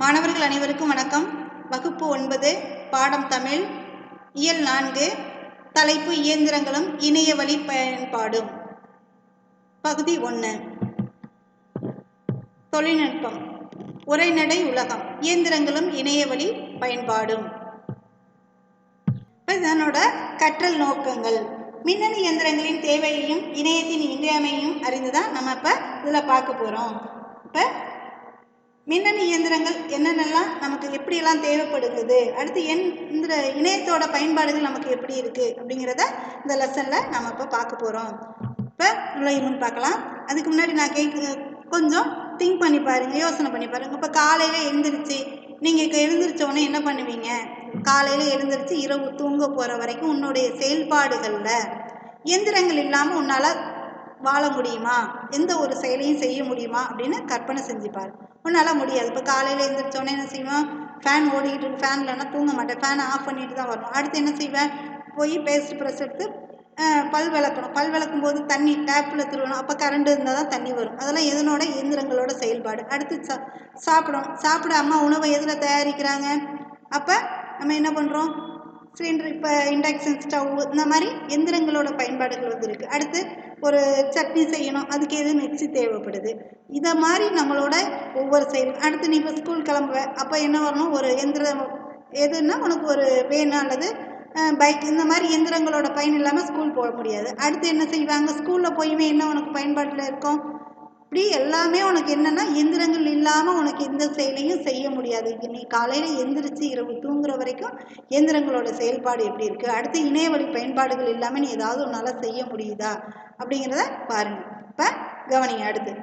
மாணவர்கள் அனைவருக்கும் வணக்கம். வகுப்பு ஒன்பது பாடம் தமிழ். இயல் நான்கு தலைப்பு இயந்திரங்களும் இணைய வழி பயன்பாடும். பகுதி ஒன்று தொழில்நுட்பம். உரைநடை உலகம். இயந்திரங்களும் இணைய வழி பயன்பாடும். இப்போ இதனோட கற்றல் நோக்கங்கள். மின்னணு இயந்திரங்களின் தேவையையும் இணையத்தின் இன்றியமையும் அறிந்து தான் நம்ம இப்போ இதில் பார்க்க போகிறோம் இப்போ மின்னணு இயந்திரங்கள் என்னென்னலாம் நமக்கு எப்படியெல்லாம் தேவைப்படுகிறது? அடுத்து என் இந்த இணையத்தோட பயன்பாடுகள் நமக்கு எப்படி இருக்குது அப்படிங்கிறத இந்த லெசனில் நம்ம இப்போ பார்க்க போகிறோம் இப்போ நுழையும் பார்க்கலாம். அதுக்கு முன்னாடி நான் கேட்க கொஞ்சம் திங்க் பண்ணி பாருங்கள் யோசனை பண்ணி பாருங்கள் இப்போ காலையில் எழுந்திரிச்சு நீங்கள் இப்போ எழுந்திரிச்ச உடனே என்ன பண்ணுவீங்க? காலையில் எழுந்திரிச்சு இரவு தூங்க போகிற வரைக்கும் உன்னுடைய செயல்பாடுகளில் இயந்திரங்கள் இல்லாமல் உன்னால் வாழ முடியுமா? எந்த ஒரு செயலையும் செய்ய முடியுமா? அப்படின்னு கற்பனை செஞ்சுப்பார். உன்னால் முடியாது. இப்போ காலையில் எழுந்திரிச்சோன்னே என்ன செய்வேன்? ஃபேன் ஓடிக்கிட்டு இருக்கு. ஃபேன் இல்லைன்னா தூங்க மாட்டேன். ஃபேனை ஆஃப் பண்ணிட்டு தான் வரணும். அடுத்து என்ன செய்வேன்? போய் பேஸ்ட் ப்ரெஸ் எடுத்து பல் விளக்கணும். பல் விளக்கும் போது தண்ணி டேப்பில் திருவணும். அப்போ கரண்ட் இருந்தால் தான் தண்ணி வரும். அதெல்லாம் எதனோட? இயந்திரங்களோட செயல்பாடு. அடுத்து சா சாப்பிடணும். சாப்பிட அம்மா உணவை எதில் தயாரிக்கிறாங்க? அப்போ நம்ம என்ன பண்ணுறோம் சிலிண்டர் இப்போ இண்டக்ஷன் ஸ்டவ் இந்த மாதிரி எந்திரங்களோட பயன்பாடுகள் வந்து இருக்குது அடுத்து ஒரு சட்னி செய்யணும் அதுக்கு எது மிக்ஸி தேவைப்படுது? இதை மாதிரி நம்மளோட ஒவ்வொரு செயலும் அடுத்து நீ இப்போ ஸ்கூல் கிளம்புவ அப்போ என்ன வரணும்? ஒரு எந்திரம் எதுன்னா உனக்கு ஒரு வேன் அல்லது பைக் இந்த மாதிரி எந்திரங்களோட பயன் இல்லாமல் ஸ்கூல் போக முடியாது. அடுத்து என்ன செய்வாங்க? ஸ்கூலில் போயுமே என்ன உனக்கு பயன்பாட்டில் இருக்கும். இப்படி எல்லாமே உனக்கு என்னென்னா எந்திரங்கள் இல்லாமல் உனக்கு எந்த செயலையும் செய்ய முடியாது. நீ காலையில் எந்திரிச்சு இரவு தூங்குற வரைக்கும் எந்திரங்களோட செயல்பாடு எப்படி இருக்குது அடுத்து இணையவழி பயன்பாடுகள் இல்லாமல் நீ ஏதாவது உன்னால் செய்ய முடியுதா? அப்படிங்கிறத பாருங்கள் இப்போ கவனிங்க. அடுத்து.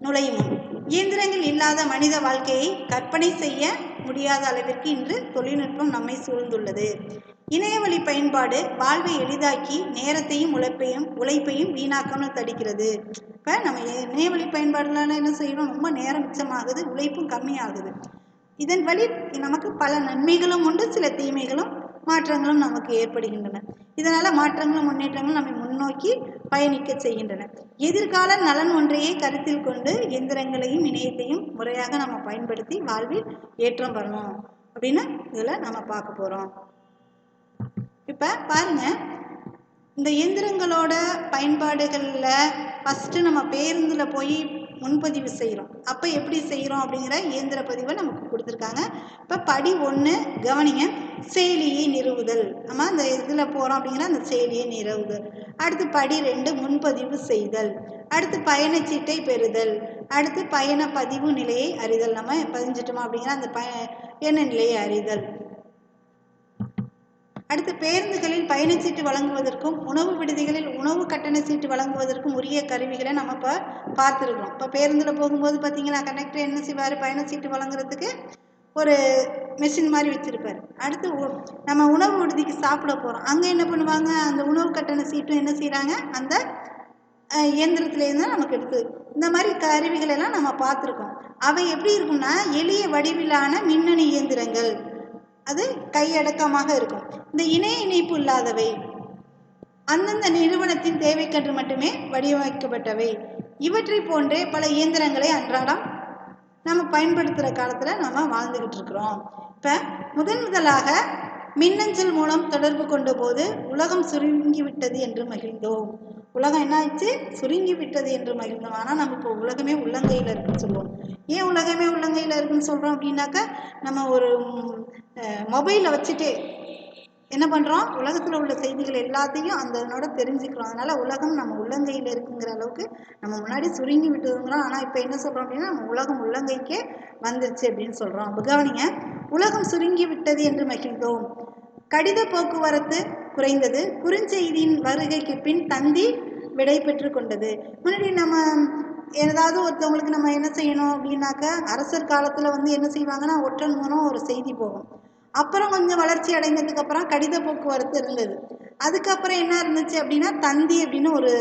நுழையும் இயந்திரங்கள் இல்லாத மனித வாழ்க்கையை கற்பனை செய்ய முடியாத அளவிற்கு இன்று தொழில்நுட்பம் நம்மை சூழ்ந்துள்ளது. இணையவழி பயன்பாடு வாழ்வை எளிதாக்கி நேரத்தையும் உழைப்பையும் உழைப்பையும் வீணாக்காமல் தடுக்கிறது. இப்போ நம்ம இணையவழி பயன்பாடுனால என்ன செய்யணும் ரொம்ப நேரம் மிச்சமாகுது உழைப்பும் கம்மியாகுது. இதன் வழி நமக்கு பல நன்மைகளும் உண்டு சில தீமைகளும் மாற்றங்களும் நமக்கு ஏற்படுகின்றன. இதனால் மாற்றங்களும் முன்னேற்றங்களும் நம்மை முன்னோக்கி பயணிக்க செய்கின்றன. எதிர்கால நலன் ஒன்றையே கருத்தில் கொண்டு எந்திரங்களையும் இணையத்தையும் முறையாக நம்ம பயன்படுத்தி வாழ்வில் ஏற்றம் வரணும் அப்படின்னு இதில் நம்ம பார்க்க போகிறோம் இப்போ பாருங்க. இந்த இயந்திரங்களோட பயன்பாடுகளில் ஃபஸ்ட்டு நம்ம பேருந்தில் போய் முன்பதிவு செய்கிறோம். அப்போ எப்படி செய்கிறோம் அப்படிங்கிற இயந்திர பதிவை நமக்கு கொடுத்துருக்காங்க. இப்போ படி ஒன்று கவனிங்க செயலியை நிறுவுதல். நம்ம அந்த இதில் போகிறோம் அப்படிங்கிற அந்த செயலியை நிறுவுதல். அடுத்து படி ரெண்டு முன்பதிவு செய்தல். அடுத்து பயணச்சீட்டை பெறுதல். அடுத்து பயண பதிவு நிலையை அறிதல். நம்ம பதிஞ்சிட்டோமா அப்படிங்கிற அந்த பய என்ன நிலையை அறிதல். அடுத்து பேருந்துகளில் பயணச்சீட்டு வழங்குவதற்கும் உணவு விடுதிகளில் உணவு கட்டண சீட்டு வழங்குவதற்கும் உரிய கருவிகளை நம்ம இப்போ பார்த்துருக்கோம் இப்போ பேருந்தில் போகும்போது பார்த்தீங்கன்னா கண்டக்டர் என்ன செய்வார்? பயணச்சீட்டு வழங்குறதுக்கு ஒரு மெஷின் மாதிரி வச்சுருப்பார். அடுத்து நம்ம உணவு விடுதிக்கு சாப்பிட போகிறோம் அங்கே என்ன பண்ணுவாங்க? அந்த உணவு கட்டண சீட்டும் என்ன செய்கிறாங்க அந்த இயந்திரத்துலேருந்து இயந்திரத்துலேருந்து நமக்கு எடுத்து இந்த மாதிரி கருவிகளெல்லாம் நம்ம பார்த்துருக்கோம். அவை எப்படி இருக்கும்னா எளிய வடிவிலான மின்னணு இயந்திரங்கள். அது கையடக்கமாக இருக்கும். இந்த இணைய இணைப்பு இல்லாதவை அந்தந்த நிறுவனத்தின் தேவைக்கன்று மட்டுமே வடிவமைக்கப்பட்டவை. இவற்றை போன்றே பல இயந்திரங்களை அன்றாடம் நம்ம பயன்படுத்துகிற காலத்தில் நம்ம வாழ்ந்துக்கிட்டு இருக்கிறோம். இப்போ முதன் முதலாக மின்னஞ்சல் மூலம் தொடர்பு கொண்ட போது உலகம் சுருங்கிவிட்டது என்று மகிழ்ந்தோம். உலகம் என்ன ஆச்சு சுருங்கி விட்டது என்று மகிழ்ந்தோம். ஆனால் நம்ம இப்போ உலகமே உள்ளங்கையில் இருக்குன்னு சொல்லுவோம் ஏன் உலகமே உள்ளங்கையில் இருக்குன்னு சொல்கிறோம் அப்படின்னாக்கா நம்ம ஒரு மொபைலை வச்சுட்டே என்ன பண்ணுறோம் உலகத்தில் உள்ள செய்திகள் எல்லாத்தையும் அந்த தெரிஞ்சுக்கிறோம். அதனால் உலகம் நம்ம உள்ளங்கையில் இருக்குங்கிற அளவுக்கு நம்ம முன்னாடி சுருங்கி விட்டதுங்கிறோம். ஆனால் இப்போ என்ன சொல்கிறோம் அப்படின்னா நம்ம உலகம் உள்ளங்கைக்கே வந்துருச்சு அப்படின்னு சொல்கிறோம் அப்போ கவனிங்க உலகம் சுருங்கி விட்டது என்று மகிழ்ந்தோம். கடித போக்குவரத்து குறைந்தது. குறுஞ்செய்தியின் வருகைக்கு பின் தந்தி விடை பெற்று கொண்டது. முன்னாடி நம்ம ஏதாவது ஒருத்தவங்களுக்கு நம்ம என்ன செய்யணும் அப்படின்னாக்கா அரசர் காலத்தில் வந்து என்ன செய்வாங்கன்னா ஒற்றன் மூலம் ஒரு செய்தி போகும். அப்புறம் கொஞ்சம் வளர்ச்சி அடைஞ்சதுக்கு அப்புறம் கடித போக்குவரத்து இருந்தது. அதுக்கப்புறம் என்ன இருந்துச்சு அப்படின்னா தந்தி அப்படின்னு ஒரு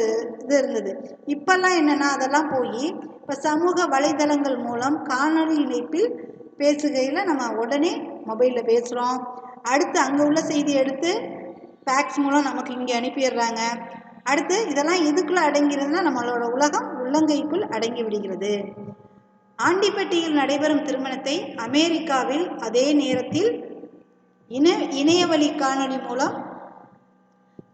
இது இருந்தது. இப்போல்லாம் என்னென்னா அதெல்லாம் போய் இப்போ சமூக வலைதளங்கள் மூலம் காணொளி இணைப்பில் பேசுகையில் நம்ம உடனே மொபைலில் பேசுகிறோம் அடுத்து அங்கே உள்ள செய்தி எடுத்து ஃபேக்ஸ் மூலம் நமக்கு இங்கே அனுப்பிடுறாங்க. அடுத்து இதெல்லாம் எதுக்குள்ளே அடங்கிறதுனா நம்மளோட உலகம் உள்ளங்கைக்குள் அடங்கி விடுகிறது. ஆண்டிப்பட்டியில் நடைபெறும் திருமணத்தை அமெரிக்காவில் அதே நேரத்தில் இன இணையவழி காணொளி மூலம்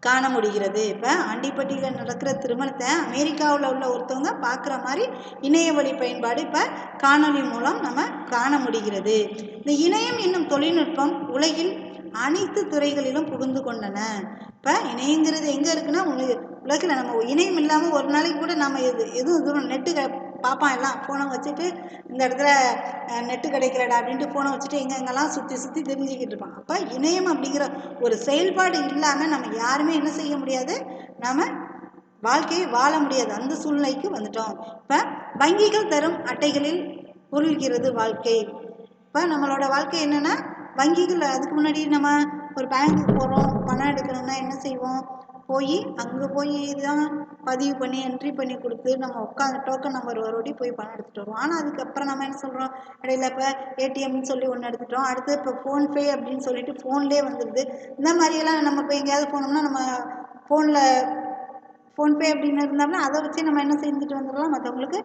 காண முடிகிறது. இப்போ ஆண்டிப்பட்டியில் நடக்கிற திருமணத்தை அமெரிக்காவில் உள்ள ஒருத்தவங்க பார்க்குற மாதிரி இணைய வழி பயன்பாடு இப்போ காணொளி மூலம் நம்ம காண முடிகிறது. இந்த இணையம் என்னும் தொழில்நுட்பம் உலகில் அனைத்து துறைகளிலும் புகுந்து கொண்டன. இப்போ இணையங்கிறது எங்கே இருக்குன்னா உலகில். நம்ம இணையம் இல்லாமல் ஒரு நாளைக்கு கூட நம்ம எது எதுவும் தூரம் நெட்டு பார்ப்பான் எல்லாம் ஃபோனை வச்சுட்டு இந்த இடத்துல நெட்டு கிடைக்கிறடா அப்படின்ட்டு ஃபோனை வச்சுட்டு எங்கெங்கெல்லாம் சுற்றி சுற்றி தெரிஞ்சுக்கிட்டு இருப்பான் அப்போ இணையம் அப்படிங்கிற ஒரு செயல்பாடு இல்லாமல் நம்ம யாருமே என்ன செய்ய முடியாது? நம்ம வாழ்க்கையை வாழ முடியாது. அந்த சூழ்நிலைக்கு வந்துட்டோம். இப்போ வங்கிகள் தரும் அட்டைகளில் உருள்கிறது வாழ்க்கை. இப்போ நம்மளோட வாழ்க்கை என்னென்னா வங்கிகள் அதுக்கு முன்னாடி நம்ம ஒரு பேங்க்குக்கு போகிறோம் பணம் எடுக்கணும்னா என்ன செய்வோம்? போய் அங்கே போய் தான் பதிவு பண்ணி என்ட்ரி பண்ணி கொடுத்து நம்ம உட்காந்து டோக்கன் நம்பர் வரோடி போய் பணம் எடுத்துகிட்டு வருவோம். ஆனால் அதுக்கப்புறம் நம்ம என்ன சொல்கிறோம் இடையில இப்போ ஏடிஎம்னு சொல்லி ஒன்று எடுத்துட்டோம். அடுத்து இப்போ ஃபோன்பே அப்படின்னு சொல்லிட்டு ஃபோன்லேயே வந்துடுது இந்த மாதிரியெல்லாம் நம்ம இப்போ எங்கேயாவது போனோம்னா நம்ம ஃபோனில் ஃபோன்பே அப்படின்னு இருந்தோம்னா அதை வச்சு நம்ம என்ன செஞ்சுட்டு வந்துடலாம்? மற்றவங்களுக்கு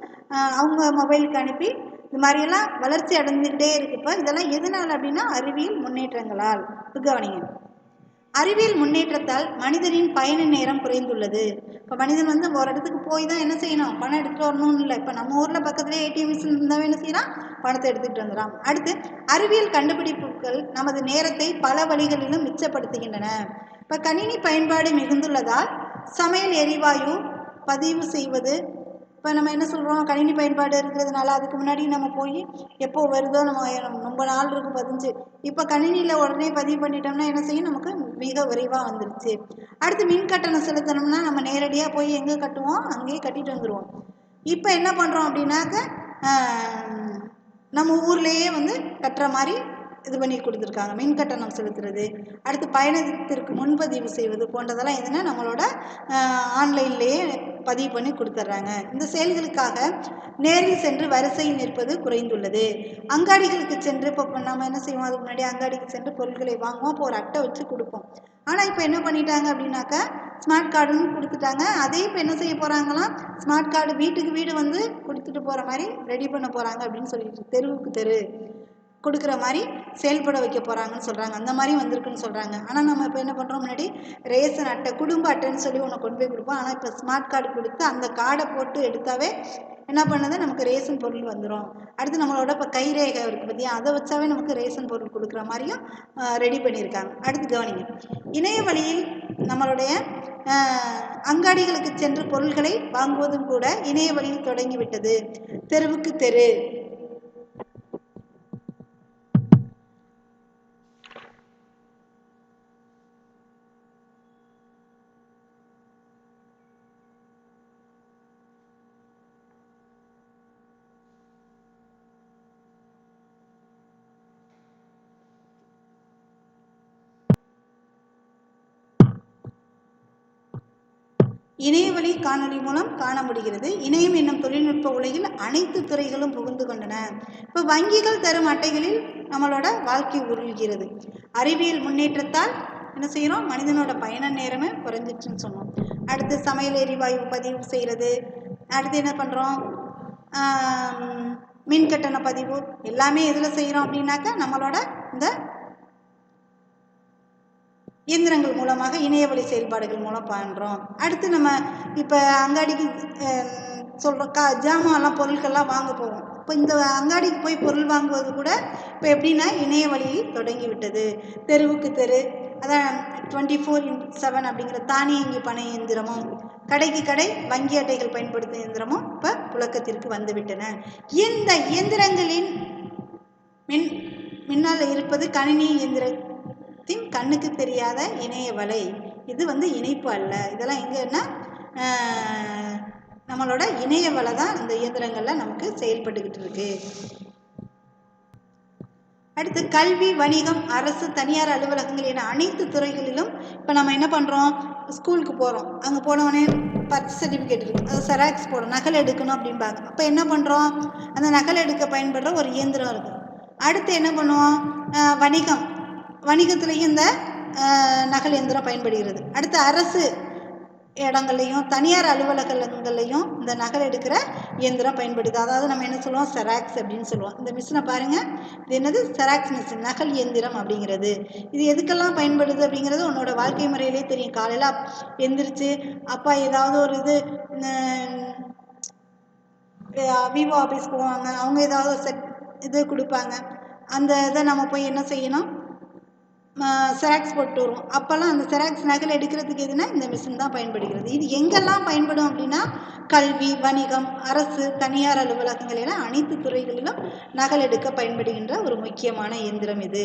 அவங்க மொபைலுக்கு அனுப்பி இது மாதிரியெல்லாம் வளர்ச்சி அடைஞ்சுக்கிட்டே இருக்குது இப்போ இதெல்லாம் எதனால் அப்படின்னா அறிவியல் முன்னேற்றங்களால். கவனிங்க. அறிவியல் முன்னேற்றத்தால் மனிதனின் பயண நேரம் குறைந்துள்ளது. இப்போ மனிதன் வந்து ஒரு இடத்துக்கு போய் தான் என்ன செய்யணும்? பணம் எடுத்துகிட்டு வரணும்னு இல்லை. இப்போ நம்ம ஊரில் பக்கத்துலேயே ஏடிஎம் மிஷின் இருந்தால் என்ன செய்யலாம் பணத்தை எடுத்துகிட்டு வந்துடலாம் அடுத்து அறிவியல் கண்டுபிடிப்புகள் நமது நேரத்தை பல வழிகளிலும் மிச்சப்படுத்துகின்றன. இப்போ கணினி பயன்பாடு மிகுந்துள்ளதால் சமையல் எரிவாயு பதிவு செய்வது இப்போ நம்ம என்ன சொல்கிறோம் கணினி பயன்பாடு இருக்கிறதுனால அதுக்கு முன்னாடி நம்ம போய் எப்போ வருதோ நம்ம ரொம்ப நாள் இருக்கும் பதிஞ்சு. இப்போ கணினியில் உடனே பதிவு பண்ணிட்டோம்னா என்ன செய்யும்? நமக்கு மிக விரைவாக வந்துருச்சு. அடுத்து மின் கட்டணம் செலுத்தணும்னா நம்ம நேரடியாக போய் எங்கே கட்டுவோம்? அங்கேயே கட்டிட்டு வந்துடுவோம் இப்போ என்ன பண்ணுறோம் அப்படின்னாக்க நம்ம ஊர்லேயே வந்து கட்டுற மாதிரி இது பண்ணி கொடுத்துருக்காங்க. மின் கட்டணம் செலுத்துறது அடுத்து பயணத்திற்கு முன்பதிவு செய்வது போன்றதெல்லாம் எதுனா நம்மளோட ஆன்லைன்லேயே பதிவு பண்ணி கொடுத்துட்றாங்க இந்த செயல்களுக்காக நேரில் சென்று வரிசையில் நிற்பது குறைந்துள்ளது. அங்காடிகளுக்கு சென்று இப்போ நம்ம என்ன செய்வோம்? அதுக்கு முன்னாடி அங்காடிக்கு சென்று பொருட்களை வாங்குவோம் இப்போ ஒரு அட்டை வச்சு கொடுப்போம். ஆனால் இப்போ என்ன பண்ணிட்டாங்க அப்படின்னாக்கா ஸ்மார்ட் கார்டுன்னு கொடுத்துட்டாங்க. அதே இப்போ என்ன செய்ய போகிறாங்களாம் ஸ்மார்ட் கார்டு வீட்டுக்கு வீடு வந்து கொடுத்துட்டு போகிற மாதிரி ரெடி பண்ண போகிறாங்க அப்படின்னு சொல்லிட்டு தெருவுக்கு தெரு. கொடுக்குற மாதிரி செயல்பட வைக்க போகிறாங்கன்னு சொல்கிறாங்க அந்த மாதிரி வந்திருக்குன்னு சொல்கிறாங்க ஆனால் நம்ம இப்போ என்ன பண்ணுறோம் முன்னாடி? ரேஷன் அட்டை குடும்ப அட்டைன்னு சொல்லி ஒன்று கொண்டு போய் கொடுப்போம். ஆனால் இப்போ ஸ்மார்ட் கார்டு கொடுத்து அந்த கார்டை போட்டு எடுத்தாவே என்ன பண்ணுது? நமக்கு ரேஷன் பொருள் வந்துடும் அடுத்து நம்மளோட இப்போ கைரேகை இருக்குது பற்றியா அதை வச்சாவே நமக்கு ரேஷன் பொருள் கொடுக்குற மாதிரியும் ரெடி பண்ணியிருக்காங்க. அடுத்து கவனிங்க. இணைய வழியில் நம்மளுடைய அங்காடிகளுக்கு சென்று பொருள்களை வாங்குவதும் கூட இணைய வழியில் தொடங்கிவிட்டது தெருவுக்கு தெரு. இணையவழி காணொலி மூலம் காண முடிகிறது இணையம் என்னும் தொழில்நுட்ப உலகில் அனைத்து துறைகளும் புகுந்து கொண்டன. இப்போ வங்கிகள் தரும் அட்டைகளில் நம்மளோட வாழ்க்கை உருள்கிறது. அறிவியல் முன்னேற்றத்தால் என்ன செய்கிறோம் மனிதனோட பயண நேரமே குறைஞ்சிச்சுன்னு சொன்னோம். அடுத்து சமையல் எரிவாயு பதிவு செய்கிறது அடுத்து என்ன பண்ணுறோம் மின் கட்டண பதிவு. எல்லாமே எதில் செய்கிறோம் அப்படின்னாக்கா நம்மளோட இந்த இயந்திரங்கள் மூலமாக இணையவழி செயல்பாடுகள் மூலம் பண்ணுறோம் அடுத்து நம்ம இப்போ அங்காடிக்கு சொல்கிறோம் கா ஜாமான்லாம் பொருட்கள்லாம் வாங்க போவோம் இப்போ இந்த அங்காடிக்கு போய் பொருள் வாங்குவது கூட இப்போ எப்படின்னா இணைய வழியில் தொடங்கிவிட்டது. தெருவுக்கு தெரு அதான் டுவெண்ட்டி ஃபோர் இன் செவன் அப்படிங்கிற தானியங்கி பண இயந்திரமும் கடைக்கு கடை வங்கி அட்டைகள் பயன்படுத்தும் இயந்திரமும் இப்போ புழக்கத்திற்கு வந்துவிட்டன. இந்த இயந்திரங்களின் மின் மின்னால் இருப்பது கணினி இயந்திர திங் கண்ணுக்கு தெரியாத இணைய வலை. இது வந்து இணைப்பு அல்ல. இதெல்லாம் எங்கன்னா நம்மளோட இணைய வலை தான் இந்த இயந்திரங்களில் நமக்கு செயல்பட்டுக்கிட்டு இருக்கு. அடுத்து கல்வி வணிகம் அரசு தனியார் அலுவலகங்கள் என அனைத்து துறைகளிலும் இப்போ நம்ம என்ன பண்ணுறோம் ஸ்கூலுக்கு போகிறோம் அங்கே போனவொடனே பர்த் சர்டிஃபிகேட் இருக்குது அது செராக்ஸ் போடும் நகல் எடுக்கணும் அப்படிம்பாங்க அப்போ என்ன பண்ணுறோம் அந்த நகல் எடுக்க பயன்படுற ஒரு இயந்திரம் இருக்குது அடுத்து என்ன பண்ணுவோம்? வணிகம். வணிகத்திலையும் இந்த நகல் எந்திரம் பயன்படுகிறது. அடுத்து அரசு இடங்கள்லையும் தனியார் அலுவலகங்கள்லையும் இந்த நகல் எடுக்கிற இயந்திரம் பயன்படுது. அதாவது நம்ம என்ன சொல்லுவோம்? செராக்ஸ் அப்படின்னு சொல்லுவோம். இந்த மிஷினை பாருங்க. இது என்னது? செராக்ஸ் மிஷின் நகல் இயந்திரம் அப்படிங்கிறது. இது எதுக்கெல்லாம் பயன்படுது அப்படிங்கிறது உன்னோட வாழ்க்கை முறையிலே தெரியும். காலையில் எந்திரிச்சு அப்பா ஏதாவது ஒரு இது விவோ ஆஃபீஸ் போவாங்க. அவங்க ஏதாவது செட் இது கொடுப்பாங்க. அந்த இதை நம்ம போய் என்ன செய்யணும்? செராக்ஸ் போட்டு வருவோம். அப்போல்லாம் அந்த செராக்ஸ் நகல் எடுக்கிறதுக்கு எதுனா இந்த மிஷின் தான் பயன்படுகிறது. இது எங்கெல்லாம் பயன்படும் அப்படின்னா கல்வி வணிகம் அரசு தனியார் அலுவலகங்கள் என அனைத்து துறைகளிலும் நகல் எடுக்க பயன்படுகின்ற ஒரு முக்கியமான இயந்திரம் இது.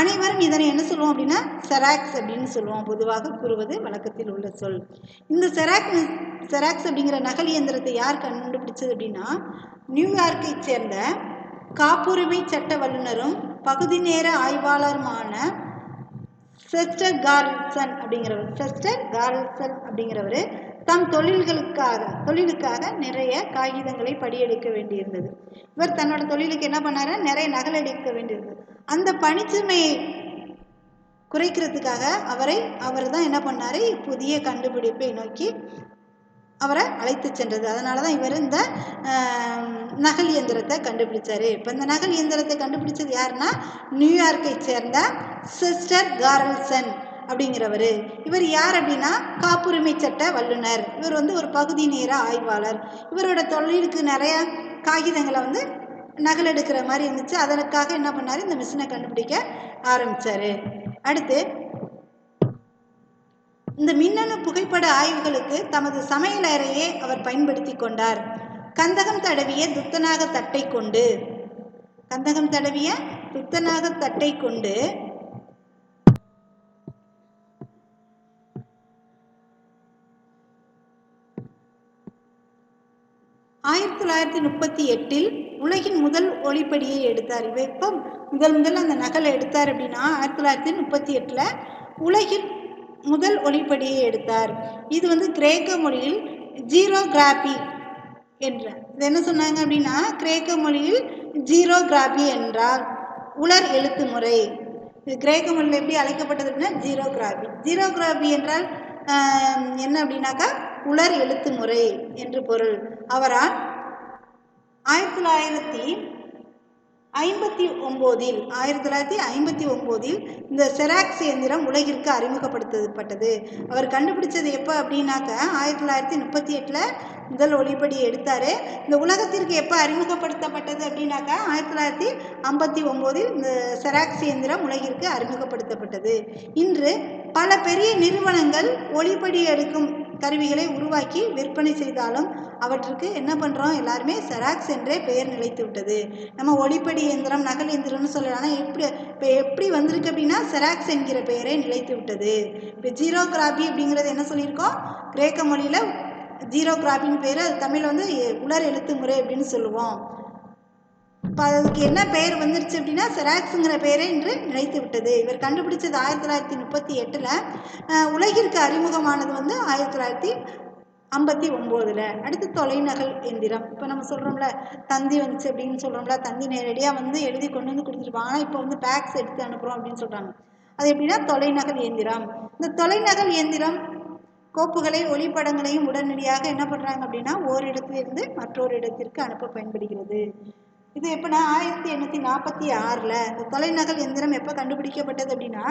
அனைவரும் இதனை என்ன சொல்லுவோம் அப்படின்னா செராக்ஸ் அப்படின்னு சொல்லுவோம். பொதுவாக கூறுவது வழக்கத்தில் உள்ள சொல். இந்த செராக் செராக்ஸ் அப்படிங்கிற நகல் இயந்திரத்தை யார் கண்டுபிடிச்சது அப்படின்னா நியூயார்க்கை சேர்ந்த காப்புரிமை சட்ட வல்லுநரும் பகுதி நேர ஆய்வாளருமான செஸ்டர் கார்ல்சன் அப்படிங்கிறவர். செஸ்டர் கார்ல்சன் அப்படிங்கிறவர் தம் தொழில்களுக்காக தொழிலுக்காக நிறைய காகிதங்களை படியெடுக்க வேண்டியிருந்தது. இவர் தன்னோட தொழிலுக்கு என்ன பண்ணாரு? நிறைய நகல் எடுக்க வேண்டியிருந்தது. அந்த பணிச்சுமையை குறைக்கிறதுக்காக அவரை அவர் தான் என்ன பண்ணாரு? புதிய கண்டுபிடிப்பை நோக்கி அவரை அழைத்து சென்றது. அதனால தான் இவர் இந்த நகல் இயந்திரத்தை கண்டுபிடிச்சார். இப்போ இந்த நகல் இயந்திரத்தை கண்டுபிடிச்சது யாருன்னா நியூயார்க்கை சேர்ந்த சிஸ்டர் கார்ல்சன் அப்படிங்கிறவர். இவர் யார் அப்படின்னா காப்புரிமை சட்ட வல்லுனர் இவர் வந்து ஒரு பகுதி நேர ஆய்வாளர். இவரோட தொழிலுக்கு நிறைய காகிதங்களை வந்து நகல் எடுக்கிற மாதிரி இருந்துச்சு. அதற்காக என்ன பண்ணார்? இந்த மிஷினை கண்டுபிடிக்க ஆரம்பித்தார் அடுத்து இந்த மின்னணு புகைப்பட ஆய்வுகளுக்கு தமது சமையல் அறையை அவர் பயன்படுத்தி கொண்டார். கந்தகம் தடவிய துத்தநாக தட்டை கொண்டு. கந்தகம் தடவிய துத்தநாக தட்டை கொண்டு. ஆயிரத்தி தொள்ளாயிரத்தி முப்பத்தி எட்டில் உலகின் முதல் ஒளிப்படியை எடுத்தார். இவர் இப்போ முதல் முதல் அந்த நகலை எடுத்தார் அப்படின்னா ஆயிரத்தி தொள்ளாயிரத்தி முப்பத்தி எட்டில் உலகின் முதல் ஒளிப்படியை எடுத்தார். இது வந்து கிரேக்க மொழியில் ஜீரோகிராபி என்ற. இது என்ன சொன்னாங்க அப்படின்னா கிரேக்க மொழியில் ஜீரோகிராபி என்றால் உலர் எழுத்து முறை. இது கிரேக்க மொழியில் எப்படி அழைக்கப்பட்டது அப்படின்னா ஜீரோகிராபி. ஜீரோகிராபி என்றால் என்ன அப்படின்னாக்கா உலர் எழுத்து முறை என்று பொருள். அவரால் ஆயிரத்தி தொள்ளாயிரத்தி ஐம்பத்தி ஒம்போதில் ஆயிரத்தி தொள்ளாயிரத்தி ஐம்பத்தி ஒம்போதில் இந்த செராக்ஸ் இயந்திரம் உலகிற்கு அறிமுகப்படுத்தப்பட்டது. அவர் கண்டுபிடிச்சது எப்போ அப்படின்னாக்க ஆயிரத்தி தொள்ளாயிரத்தி முப்பத்தி எட்டில் முதல் ஒளிப்படி எடுத்தார். இந்த உலகத்திற்கு எப்போ அறிமுகப்படுத்தப்பட்டது அப்படின்னாக்கா ஆயிரத்தி தொள்ளாயிரத்தி ஐம்பத்தி ஒம்போதில் இந்த செராக்ஸ் இயந்திரம் உலகிற்கு அறிமுகப்படுத்தப்பட்டது. இன்று பல பெரிய நிறுவனங்கள் ஒளிப்படி எடுக்கும் கருவிகளை உருவாக்கி விற்பனை செய்தாலும் அவற்றுக்கு என்ன பண்ணுறோம் எல்லாருமே செராக்ஸ் என்றே பெயர் நிலைத்து விட்டது. நம்ம ஒளிப்படி இயந்திரம் நகல் இயந்திரம்னு சொல்லலாம் ஆனால் எப்படி இப்போ எப்படி வந்திருக்கு அப்படின்னா செராக்ஸ் என்கிற பெயரே நிலைத்து விட்டது. இப்போ ஜீரோகிராபி அப்படிங்கிறது என்ன சொல்லியிருக்கோம்? கிரேக்க மொழியில் ஜீரோகிராபின்னு பேர் அது தமிழில் வந்து உலர் எழுத்து முறை அப்படின்னு சொல்லுவோம். இப்போ அதுக்கு என்ன பெயர் வந்துருச்சு அப்படின்னா செராக்ஸுங்கிற பெயரே இன்று நிலைத்து விட்டது. இவர் கண்டுபிடிச்சது ஆயிரத்தி தொள்ளாயிரத்தி முப்பத்தி எட்டில் உலகிற்கு அறிமுகமானது வந்து ஆயிரத்தி தொள்ளாயிரத்தி ஐம்பத்தி ஒம்போதில் அடுத்து தொலைநகல் எந்திரம். இப்போ நம்ம சொல்கிறோம்ல தந்தி வந்துச்சு அப்படின்னு சொல்கிறோம்ல தந்தி நேரடியாக வந்து எழுதி கொண்டு வந்து கொடுத்துருப்பாங்க. ஆனால் இப்போ வந்து பேக்ஸ் எடுத்து அனுப்புகிறோம் அப்படின்னு சொல்கிறாங்க அது எப்படின்னா தொலைநகல் இயந்திரம் இந்த தொலைநகல் இயந்திரம் கோப்புகளை ஒளிப்படங்களையும் உடனடியாக என்ன பண்ணுறாங்க அப்படின்னா ஓரிடத்திலிருந்து மற்றொரு இடத்திற்கு அனுப்ப பயன்படுகிறது. இது எப்போனா ஆயிரத்தி எண்ணூற்றி நாற்பத்தி ஆறில் இந்த தொலைநகல் எந்திரம் எப்போ கண்டுபிடிக்கப்பட்டது அப்படின்னா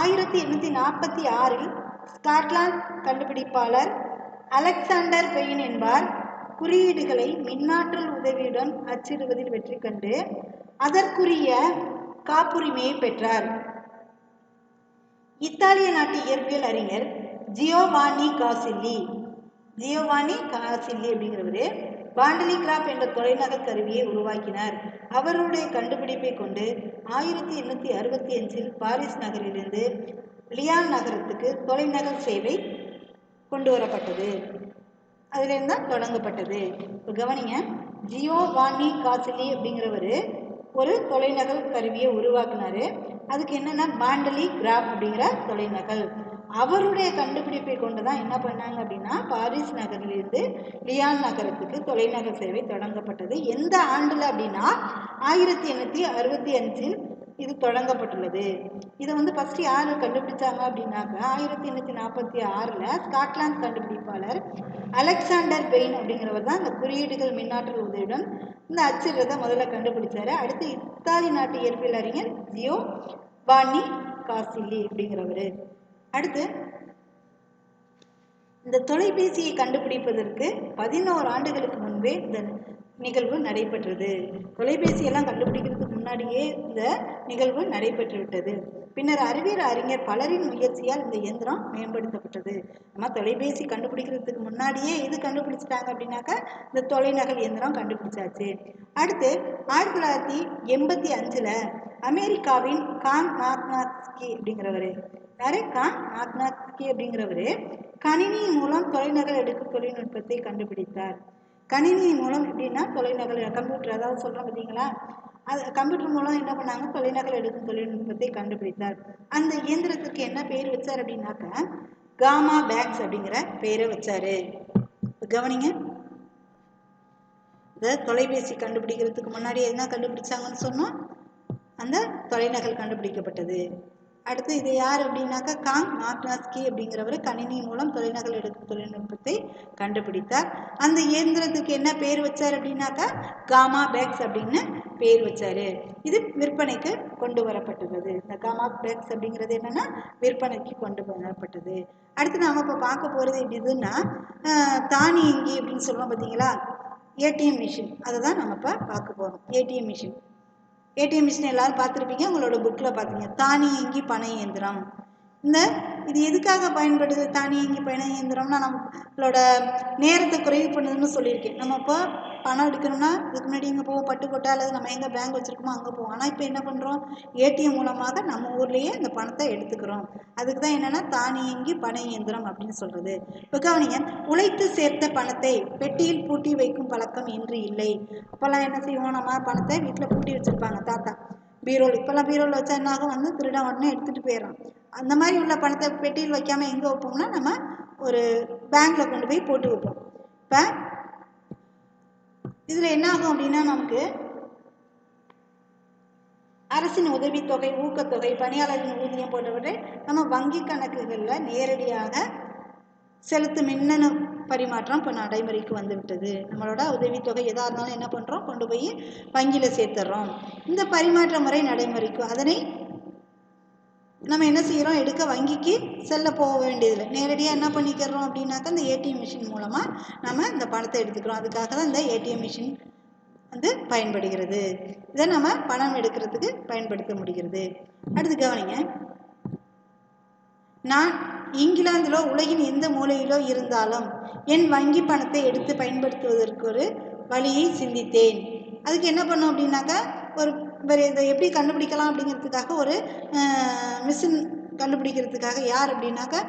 ஆயிரத்தி எண்ணூற்றி நாற்பத்தி ஆறில் ஸ்காட்லாந்து கண்டுபிடிப்பாளர் அலெக்சாண்டர் பெயின் என்பார். குறியீடுகளை மின்னாற்றல் உதவியுடன் அச்சிடுவதில் வெற்றி கண்டு அதற்குரிய காப்புரிமையை பெற்றார். இத்தாலிய நாட்டு இயற்பியல் அறிஞர் ஜியோவானி காசில்லி. ஜியோவானி காசில்லி அப்படிங்கிறவர் பாண்டலிகிராப் என்ற தொலைநகர் கருவியை உருவாக்கினார். அவருடைய கண்டுபிடிப்பை கொண்டு ஆயிரத்தி எண்ணூற்றி அறுபத்தி அஞ்சில் பாரிஸ் நகரிலிருந்து லியான் நகரத்துக்கு தொலைநகர் சேவை கொண்டு வரப்பட்டது அதுலேருந்து தான் தொடங்கப்பட்டது. இப்போ கவனிங்க ஜியோ வாணி காசிலி அப்படிங்கிறவர் ஒரு தொலைநகல் கருவியை உருவாக்குனாரு. அதுக்கு என்னென்னா பாண்டலி கிராப் அப்படிங்கிற தொலைநகல். அவருடைய கண்டுபிடிப்பை கொண்டு தான் என்ன பண்ணாங்க அப்படின்னா பாரிஸ் நகரிலிருந்து லியான் நகரத்துக்கு தொலைநகர் சேவை தொடங்கப்பட்டது. எந்த ஆண்டில் அப்படின்னா ஆயிரத்தி எண்ணூற்றி அறுபத்தி அஞ்சில் இது தொடங்கப்பட்டுள்ளது. இதை வந்து ஃபஸ்ட்டு யார் கண்டுபிடிச்சாங்க அப்படின்னாக்க ஆயிரத்தி எண்ணூற்றி நாற்பத்தி ஆறில் ஸ்காட்லாந்து கண்டுபிடிப்பாளர் அலெக்சாண்டர் பெயின் அப்படிங்கிறவர் தான் இந்த குறியீடுகள் மின்னாற்றல் உதவியுடன் இந்த அச்சிடுறதை முதல்ல கண்டுபிடிச்சார். அடுத்து இத்தாலி நாட்டு இயற்பியல் அறிஞர் ஜியோ பானி காசில்லி அப்படிங்கிறவர். அடுத்து இந்த தொலைபேசியை கண்டுபிடிப்பதற்கு பதினோரு ஆண்டுகளுக்கு முன்பே இந்த நிகழ்வு நடைபெற்றது. தொலைபேசியெல்லாம் கண்டுபிடிக்கிறதுக்கு முன்னாடியே இந்த நிகழ்வு நடைபெற்று விட்டது பின்னர் அறிவியல் அறிஞர் பலரின் முயற்சியால் இந்த இயந்திரம் மேம்படுத்தப்பட்டது. நம்ம தொலைபேசி கண்டுபிடிக்கிறதுக்கு முன்னாடியே இது கண்டுபிடிச்சிட்டாங்க அப்படின்னாக்கா இந்த தொலைநகல் இயந்திரம் கண்டுபிடிச்சாச்சு. அடுத்து ஆயிரத்தி தொள்ளாயிரத்தி எண்பத்தி அஞ்சில் அமெரிக்காவின் கான் நாக்னாஸ்கி அப்படிங்கிறவர். யாரு? கான் நாக்னாஸ்கி அப்படிங்கிறவர் கணினி மூலம் தொலைநகல் எடுக்கும் தொழில்நுட்பத்தை கண்டுபிடித்தார். கணினி மூலம் எப்படின்னா தொலைநகல் கம்ப்யூட்டர் அதாவது சொல்கிறோம் பார்த்தீங்களா? அது கம்ப்யூட்டர் மூலம் என்ன பண்ணாங்க? தொலைநகல் எடுக்கும் தொழில்நுட்பத்தை கண்டுபிடித்தார். அந்த இயந்திரத்துக்கு என்ன பெயர் வச்சார் அப்படின்னாக்க காமா பேக்ஸ் அப்படிங்கிற பெயரை வச்சார். கவனிங்க. இந்த தொலைபேசி கண்டுபிடிக்கிறதுக்கு முன்னாடி என்ன கண்டுபிடிச்சாங்கன்னு சொன்னால் அந்த தொலைநகல் கண்டுபிடிக்கப்பட்டது. அடுத்து இது யார் அப்படின்னாக்கா காங் மாக்னாஸ்கி அப்படிங்கிறவர் கணினி மூலம் தொலைநகல் எடுக்கும் தொழில்நுட்பத்தை கண்டுபிடித்தார். அந்த இயந்திரத்துக்கு என்ன பேர் வச்சார் அப்படின்னாக்கா காமா பேக்ஸ் அப்படின்னு பேர் வச்சார். இது விற்பனைக்கு கொண்டு வரப்பட்டுள்ளது இந்த காமா பேக்ஸ் அப்படிங்கிறது என்னென்னா விற்பனைக்கு கொண்டு வரப்பட்டது. அடுத்து நாம் இப்போ பார்க்க போகிறது எப்படிதுன்னா தானியங்கி அப்படின்னு சொல்லுவோம் பார்த்தீங்களா ஏடிஎம் மிஷின். அதை தான் நம்ம இப்போ பார்க்க போகிறோம் ஏடிஎம் மிஷின். ஏடிஎம் மிஷின் எல்லாரும் பார்த்துருப்பீங்க உங்களோட புக்கில் பார்த்தீங்க. தானியங்கி பண இயந்திரம். இந்த இது எதுக்காக பயன்படுது? தானியங்கி பயண இயந்திரம்னா நம்மளோட நேரத்தை குறைவு பண்ணுதுன்னு சொல்லியிருக்கேன் நம்ம இப்போ பணம் எடுக்கணும்னா இதுக்கு முன்னாடி எங்கே போவோம்? பட்டுக்கோட்டை அல்லது நம்ம எங்கே பேங்க் வச்சுருக்கோமோ அங்கே போவோம். ஆனால் இப்போ என்ன பண்ணுறோம் ஏடிஎம் மூலமாக நம்ம ஊர்லேயே இந்த பணத்தை எடுத்துக்கிறோம். அதுக்கு தான் என்னென்னா தானியங்கி பண இயந்திரம் அப்படின்னு சொல்கிறது இப்போ கவனிங்க உழைத்து சேர்த்த பணத்தை பெட்டியில் பூட்டி வைக்கும் பழக்கம் இன்று இல்லை. அப்போல்லாம் என்ன செய்வோம்? நம்ம பணத்தை வீட்டில் பூட்டி வச்சுருப்பாங்க தாத்தா. பீரோல் இப்போல்லாம் பீரோல் வச்சா என்ன வந்து திருடன் உடனே எடுத்துகிட்டு போயிடறான். அந்த மாதிரி உள்ள பணத்தை பெட்டியில் வைக்காமல் எங்கே வைப்போம்னா நம்ம ஒரு பேங்க்கில் கொண்டு போய் போட்டு வைப்போம். இப்போ இதில் என்ன ஆகும் அப்படின்னா நமக்கு அரசின் உதவித்தொகை ஊக்கத்தொகை பணியாளரின் ஊதியம் போன்றவற்றை நம்ம வங்கி கணக்குகளில் நேரடியாக செலுத்தும் மின்னணு பரிமாற்றம் இப்போ நடைமுறைக்கு வந்து விட்டது நம்மளோட உதவித்தொகை எதாக இருந்தாலும் என்ன பண்ணுறோம் கொண்டு போய் வங்கியில் சேர்த்துறோம். இந்த பரிமாற்ற முறை நடைமுறைக்கு அதனை நம்ம என்ன செய்கிறோம் எடுக்க வங்கிக்கு செல்ல போக வேண்டியதில்லை. நேரடியாக என்ன பண்ணிக்கிறோம் அப்படின்னாக்கா இந்த ஏடிஎம் மிஷின் மூலமாக நம்ம இந்த பணத்தை எடுத்துக்கிறோம். அதுக்காக தான் இந்த ஏடிஎம் மிஷின் வந்து பயன்படுகிறது. இதை நம்ம பணம் எடுக்கிறதுக்கு பயன்படுத்த முடிகிறது. அடுத்து கவனிங்க. நான் இங்கிலாந்திலோ உலகின் எந்த மூலையிலோ இருந்தாலும் என் வங்கி பணத்தை எடுத்து பயன்படுத்துவதற்கு ஒரு வழியை சிந்தித்தேன். அதுக்கு என்ன பண்ணோம் அப்படின்னாக்கா ஒரு வேறு இதை எப்படி கண்டுபிடிக்கலாம் அப்படிங்கிறதுக்காக ஒரு மிஷின் கண்டுபிடிக்கிறதுக்காக யார் அப்படின்னாக்கா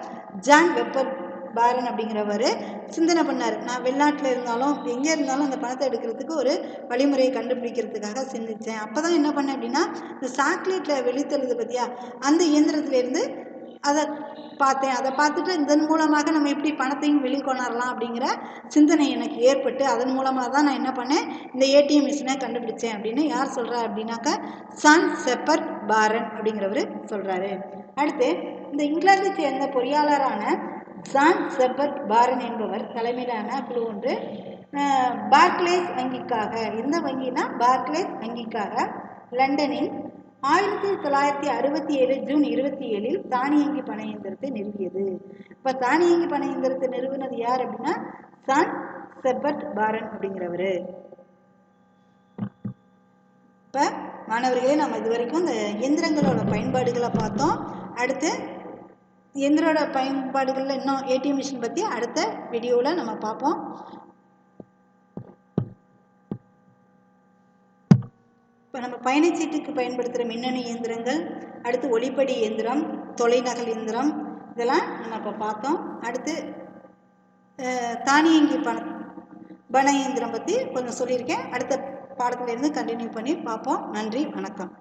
ஜான் வெப்பர் பாரன் அப்படிங்கிறவர் சிந்தனை பண்ணார். நான் வெளிநாட்டில் இருந்தாலும் எங்கே இருந்தாலும் அந்த பணத்தை எடுக்கிறதுக்கு ஒரு வழிமுறையை கண்டுபிடிக்கிறதுக்காக சிந்தித்தேன். அப்போ தான் என்ன பண்ணேன் அப்படின்னா இந்த சாக்லேட்டில் வெளித்தள்ளுது பார்த்தியா அந்த இயந்திரத்துலேருந்து அதை பார்த்தேன். அதை பார்த்துட்டு இதன் மூலமாக நம்ம எப்படி பணத்தையும் வெளிக்கொணரலாம் அப்படிங்கிற சிந்தனை எனக்கு ஏற்பட்டு அதன் மூலமாக தான் நான் என்ன பண்ணேன் இந்த ஏடிஎம் மிஷினை கண்டுபிடிச்சேன் அப்படின்னு யார் சொல்கிறா அப்படின்னாக்கா சான் செப்பர் பாரன் அப்படிங்கிறவர் சொல்கிறாரு அடுத்து இந்த இங்கிலாந்தை சேர்ந்த பொறியாளரான சான் செப்பர் பாரன் என்பவர் தலைமையிலான குழு ஒன்று பார்க்லேஸ் வங்கிக்காக எந்த வங்கினா பார்க்லேஸ் வங்கிக்காக லண்டனின் ஆயிரத்தி தொள்ளாயிரத்தி அறுபத்தி ஏழு ஜூன் இருபத்தி ஏழில் தானியங்கி பண இயந்திரத்தை நிறுவியது. இப்போ தானியங்கி பண இயந்திரத்தை நிறுவினது யார் அப்படின்னா சான் செபர்ட் பாரன் அப்படிங்கிறவர். இப்போ மாணவர்களே நம்ம இது வரைக்கும் இந்த இயந்திரங்களோட பயன்பாடுகளை பார்த்தோம். அடுத்து இயந்திரோட பயன்பாடுகளில் இன்னும் ஏடிஎம் மிஷின் பற்றி அடுத்த வீடியோவில் நம்ம பார்ப்போம். நம்ம பயணச்சீட்டுக்கு பயன்படுத்துகிற மின்னணு இயந்திரங்கள் அடுத்து ஒளிப்படி இயந்திரம் தொலைநகல் இயந்திரம் இதெல்லாம் நம்ம இப்போ பார்த்தோம். அடுத்து தானியங்கி பண பண இயந்திரம் பற்றி கொஞ்சம் சொல்லியிருக்கேன். அடுத்த பாடத்துலேருந்து கண்டினியூ பண்ணி பார்ப்போம். நன்றி வணக்கம்.